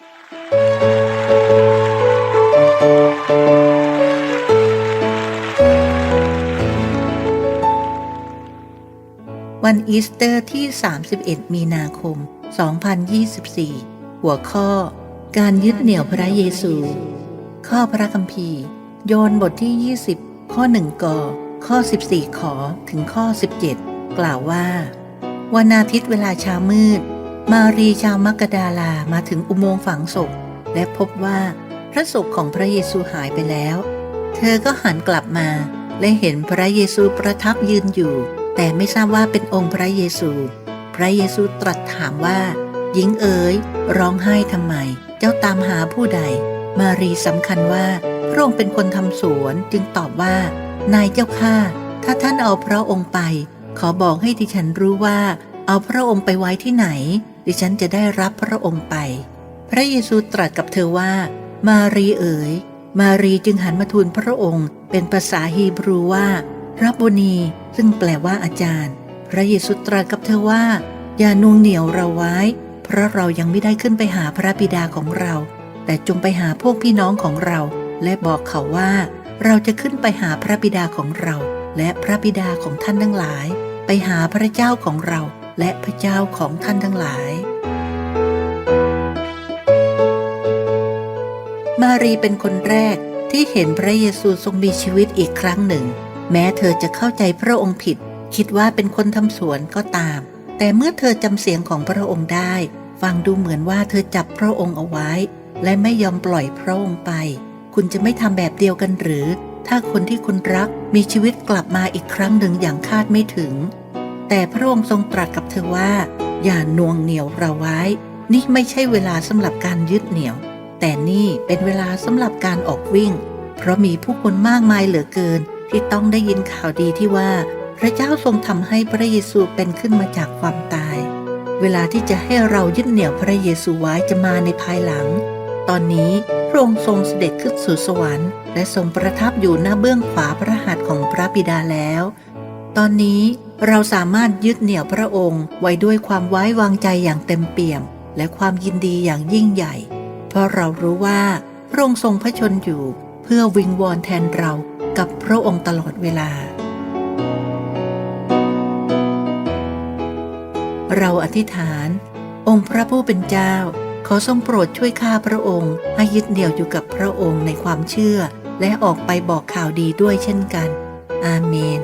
วันอีสเตอร์ที่ 31 มีนาคม 2024 หัวข้อ การยึดเหนี่ยวพระเยซู ข้อพระคัมภีร์ โยนบทที่ 20 ข้อ 1กอข้อ 14 ขอถึงข้อ 17 กล่าวว่า วันอาทิตย์เวลาเช้ามืด มารีชาวมักกดาลามาถึงอุโมงค์ฝังศพ และพบว่าพระศพของพระเยซูหายไปแล้ว เธอก็หันกลับมา และเห็นพระเยซูประทับยืนอยู่ แต่ไม่ทราบว่าเป็นองค์พระเยซู พระเยซูตรัสถามว่า หญิงเอ๋ย ร้องไห้ทำไม เจ้าตามหาผู้ใด มารีสำคัญว่าพระองค์เป็นคนทำสวนจึงตอบว่า นายเจ้าข้าถ้าท่านเอาพระองค์ไป ขอบอกให้ดิฉันรู้ว่า เอาพระองค์ไปไว้ที่ไหน ดิฉันจะได้รับพระองค์ไป พระเยซูตรัสกับเธอว่า มารีเอ๋ย มารีจึงหันมาทูลพระองค์ เป็นภาษาฮีบรูว่า รับบุนีซึ่งแปลว่าอาจารย์ พระเยซูตรัสกับเธอว่า อย่านวงเหนียวเราไว้ เพราะเรายังไม่ได้ขึ้นไปหาพระบิดาของเรา แต่จงไปหาพวกพี่น้องของเรา และบอกเขาว่า เราจะขึ้นไปหาพระบิดาของเรา และพระบิดาของท่านทั้งหลาย ไปหาพระเจ้าของเรา และพระเจ้าของท่านทั้งหลาย มารีเป็นคนแรกที่เห็นพระเยซูทรงมีชีวิตอีกครั้งหนึ่ง แม้เธอจะเข้าใจพระองค์ผิด คิดว่าเป็นคนทำสวนก็ตาม แต่เมื่อเธอจำเสียงของพระองค์ได้ ฟังดูเหมือนว่าเธอจับพระองค์เอาไว้ และไม่ยอมปล่อยพระองค์ไป คุณจะไม่ทำแบบเดียวกันหรือ ถ้าคนที่คุณรักมีชีวิตกลับมาอีกครั้งหนึ่งอย่างคาดไม่ถึง แต่พระองค์ทรงตรัสกับเธอว่า อย่าน่วงเหนียวเราไว้ นี่ไม่ใช่เวลาสำหรับการยึดเหนี่ยว แต่นี่เป็นเวลาสำหรับการออกวิ่ง เพราะมีผู้คนมากมายเหลือเกิน ที่ต้องได้ยินข่าวดีที่ว่า พระเจ้าทรงทำให้พระเยซูเป็นขึ้นมาจากความตาย เวลาที่จะให้เรายึดเหนี่ยวพระเยซูไว้จะมาในภายหลัง ตอนนี้พระองค์ทรงเสด็จขึ้นสู่สวรรค์ และทรงประทับอยู่หน้าเบื้องขวาพระหัตถ์ของพระบิดาแล้ว ตอนนี้เราสามารถยึดเหนี่ยวพระองค์ไว้ด้วยความไว้วางใจอย่างเต็มเปี่ยม และความยินดีอย่างยิ่งใหญ่ เพราะเรารู้ว่าพระองค์ทรงพระชนอยู่เพื่อวิงวอนแทนเรากับพระองค์ตลอดเวลา เราอธิษฐาน องค์พระผู้เป็นเจ้า ขอทรงโปรดช่วยข้าพระองค์ให้ยึดเหนี่ยวอยู่กับพระองค์ในความเชื่อ และออกไปบอกข่าวดีด้วยเช่นกัน อาเมน